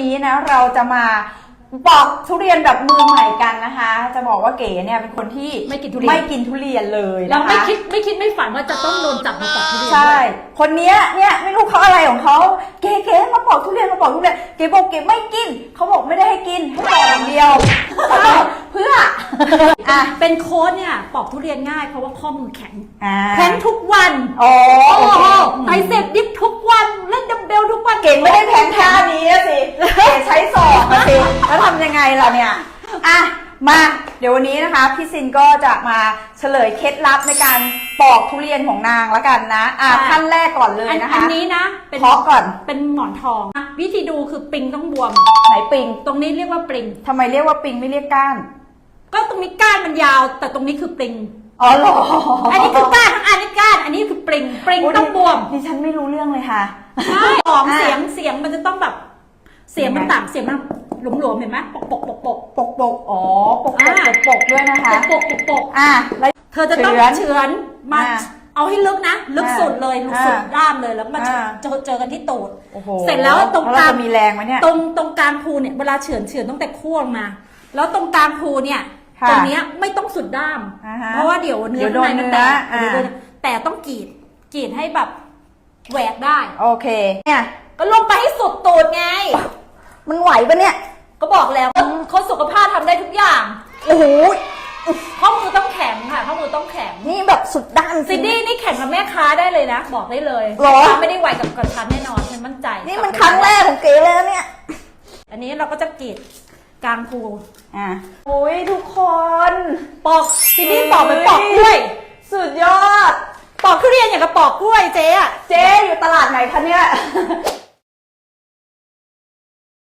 นี้นะเราจะมาปอกทุเรียนแบบมือใหม่กันนะคะ จะบอกว่าเก๋เนี่ยเป็นคนที่ไม่กินทุเรียน ไม่กินทุเรียนเลยเรานะคะไม่คิดไม่คิดไม่ฝันว่าจะต้องโดนจับมาปอกทุเรียนใช่คนเนี้ยเนี่ยไม่รู้เขาอะไรของเขาเก๋เก๋มาปอกทุเรียนมาปอกทุเรียนเก๋บอกเก๋ไม่กินเขาบอกไม่ได้ให้กินให้ปอกอย่างเดียว เพื่ออะเป็นโค้ดเนี่ยปอกทุเรียนง่ายเพราะว่าข้อมือแข็งอ่าแข็งทุกวันอ๋อโอ้โอโหเคไตเสร็จดิฟ ยังไงล่ะเนี่ยอะมาเดี๋ยววันนี้นะคะพี่ซินก็จะมาเฉลยเคล็ดลับในการปอกทุเรียนของนางแล้วกันนะอะขั้นแรกก่อนเลยอันนะคะอันนี้นะเป็นเคาะก่อนเป็นหมอนทองนะวิธีดูคือปริงต้องบวม ไหนปิงตรงนี้เรียกว่าปริง ทำไมเรียกว่าปิงไม่เรียกก้าน ก็ตรงนี้ก้านมันยาว แต่ตรงนี้คือปริง อ๋อเหรออันนี้คือก้านทั้งอันนี้ก้าน อันนี้คือปริงปริงต้องบวมดิฉันไม่รู้เรื่องเลยค่ะ ใช่ออกอะเสียงเสียงมันจะต้องแบบ เสียงมันยังไงต่ำเสียงมันหลวมๆเห็นไหมปกปกปกปก ปกปกอ๋อปกปกอ่าปกปกด้วยนะคะ ปกปกปกอะแล้ว เธอจะต้องเฉือนเฉือนมาอ่าเอาให้ลึกนะ ลึกอ่าสุดเลยลึกสุดอ่าด้ามเลยแล้วมาเจออ่า เจอเจอกันที่ตูด โอ้โหเสร็จแล้วตรงกแล้ลาวงจะมีแรงไหมเนี่ย ตรงตรงกลางภูเนี่ยเวลาเฉือนเฉือนตั้งแต่ขั้วลงมา แล้วตรงกลางภูเนี่ยค่ะตรงเนี้ยไม่ต้องสุดด้าม อ่าฮะเพราะว่าเดี๋ยวเนื้เดี๋อยวโดนข้างในมันแตกเนื้อเดี๋ยวโดนอ่าแต่ต้องกรีดกรีดให้แบบแหวกได้ โอเค เนี่ยก็ลงไปให้สุดตูดไง มันไหวปะเนี่ย ก็บอกแล้วคนสุขภาพทำได้ทุกอย่าง โอ้โห ข้อมือต้องแข็งค่ะ ข้อมือต้องแข็ง นี่แบบสุดด้านซินดี้นี่แข่งกับแม่ค้าได้เลยนะ บอกได้เลยหรอ แม่ค้าไม่ได้ไหวกับกับฉันแน่นอนฉันมั่นใจนี่มันครั้งแรกของเก๋เลยนะเนี่ย อันนี้เราก็จะกรีดกลางภูอะ โอ้ยทุกคน ปอกซินดี้ปอกเหมือนปอกกล้วย สุดยอด ปอกทุเรียนอย่างกับปอกกล้วยเจ๊อะเจ๊อยู่ตลาดไหนคะเนี่ย